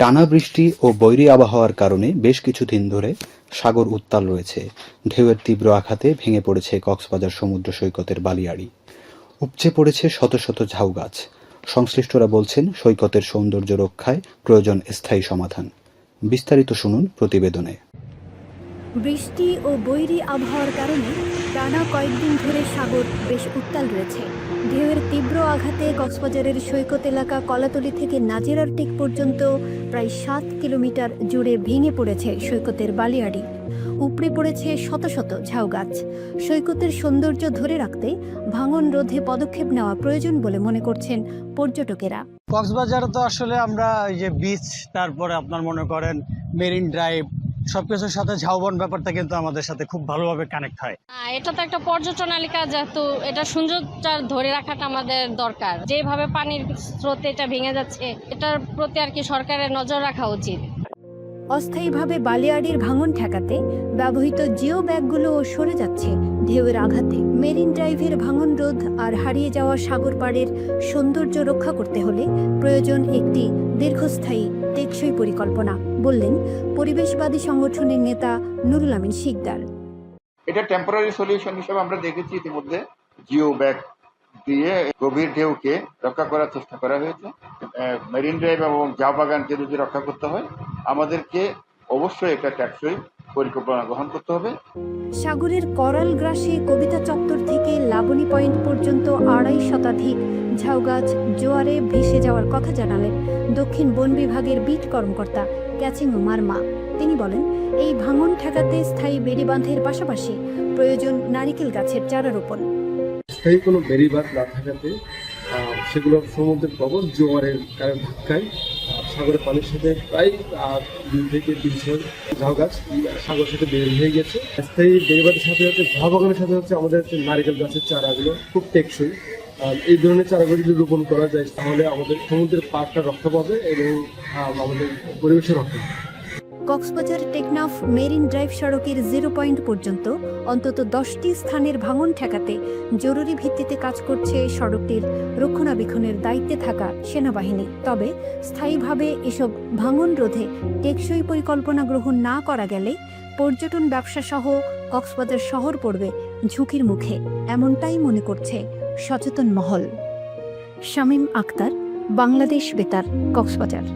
টানা বৃষ্টি ও বৈরী আবহাওয়ার কারণে বেশ কিছুদিন ধরে সাগর উত্তাল রয়েছে। ঢেউয়ের তীব্র আঘাতে ভেঙে পড়েছে কক্সবাজার সমুদ্র সৈকতের বালিয়াড়ি। উপচে পড়েছে শত শত ঝাউ গাছ। সংশ্লিষ্টরা বলছেন, সৈকতের সৌন্দর্য রক্ষায় প্রয়োজন স্থায়ী সমাধান। বিস্তারিত শুনুন প্রতিবেদনে। বৃষ্টি ও বৈরী আবহাওয়ার কারণে টানা কয়েকদিন ধরে সাগর বেশ উত্তাল রয়েছে। ঢেউয়ের তীব্র আঘাতে কক্সবাজারের সৈকত এলাকা কলাতলি থেকে নাজিরার টিক পর্যন্ত প্রায় সাত কিলোমিটার জুড়ে ভেঙে পড়েছে সৈকতের বালিয়াড়ি। উপড়ে পড়েছে শত শত ঝাউ গাছ। সৈকতের সৌন্দর্য ধরে রাখতে ভাঙন রোধে পদক্ষেপ নেওয়া প্রয়োজন বলে মনে করছেন পর্যটকেরা। কক্সবাজারে তো আসলে আমরা যে বিচ তারপরে আপনার মনে করেন মেরিন ড্রাইভ সবকিছুর সাথে ঝাউবন ব্যাপারটা কিন্তু আমাদের সাথে খুব ভালোভাবে কানেক্ট হয়। এটা তো একটা পর্যটন এলাকা যেহেতু এটা সৌন্দর্যটা ধরে রাখাটা আমাদের দরকার। যেভাবে পানির স্রোতে এটা ভেঙে যাচ্ছে এটার প্রতি আর কি সরকারের নজর রাখা উচিত। অস্থায়ীভাবে বালিয়াড়ির ভাঙন ঠেকাতে ব্যবহৃত জিও ব্যাগগুলোও সরে যাচ্ছে ঢেউয়ের আঘাতে। মেরিন ড্রাইভের ভাঙন রোধ আর হারিয়ে যাওয়া সাগর পাড়ের সৌন্দর্য রক্ষা করতে হলে প্রয়োজন একটি দীর্ঘস্থায়ী টেকসই পরিকল্পনা, বললেন পরিবেশবাদী সংগঠনের নেতা নুরুল আমিন শিকদার। এটা টেম্পোরারি সলিউশন হিসেবে আমরা দেখেছি ইতিমধ্যে। জিও ব্যাগ দিয়ে গভীর ঢেউকে রক্ষা করার চেষ্টা করা হয়েছে। মেরিন ড্রাইভ এবং চা বাগানকে যদি রক্ষা করতে হয়, আমাদেরকে অবশ্যই এটা ট্যাক্সই পরিকল্পনা গ্রহণ করতে হবে। সাগরের করাল গ্রাসে কবিতা চত্বর থেকে লাবণী পয়েন্ট পর্যন্ত আড়াই শতাধিক ঝাউগাছ জোয়ারে ভেসে যাওয়ার কথা জানালেন দক্ষিণ বন বিভাগের বিট কর্মকর্তা ক্যাচিং মার্মা। তিনি বলেন এই ভাঙন ঠেকাতে স্থায়ী বেড়িবাঁধের পাশাপাশি প্রয়োজন নারিকেল গাছের চারা রোপণ। স্থায়ী কোনো বেরিবাদ না থাকাতে সেগুলো সমুদ্রের প্রবল জোয়ারের কারণ ধাক্কায় সাগরের পানির সাথে প্রায় দুই থেকে তিনশো ঝাউ গাছ সাগরের সাথে বের হয়ে গেছে। স্থায়ী ডেলিভারির সাথে হচ্ছে ঝাউ বাগানের সাথে হচ্ছে আমাদের নারিকেল গাছের চারাগুলো খুব টেকসই। এই ধরনের চারাগুলি যদি রোপণ করা যায়, তাহলে আমাদের সমুদ্রের পাড়টা রক্ষা পাবে এবং আমাদের পরিবেশের রক্ষা পাবে। কক্সবাজার টেকনাফ মেরিন ড্রাইভ সড়কের জিরো পয়েন্ট পর্যন্ত অন্তত দশটি স্থানের ভাঙন ঠেকাতে জরুরি ভিত্তিতে কাজ করছে সড়কটির রক্ষণাবেক্ষণের দায়িত্বে থাকা সেনাবাহিনী। তবে স্থায়ীভাবে এসব ভাঙন রোধে টেকসই পরিকল্পনা গ্রহণ না করা গেলে পর্যটন ব্যবসা সহ কক্সবাজার শহর পড়বে ঝুঁকির মুখে, এমনটাই মনে করছে সচেতন মহল। শামীম আক্তার, বাংলাদেশ বেতার, কক্সবাজার।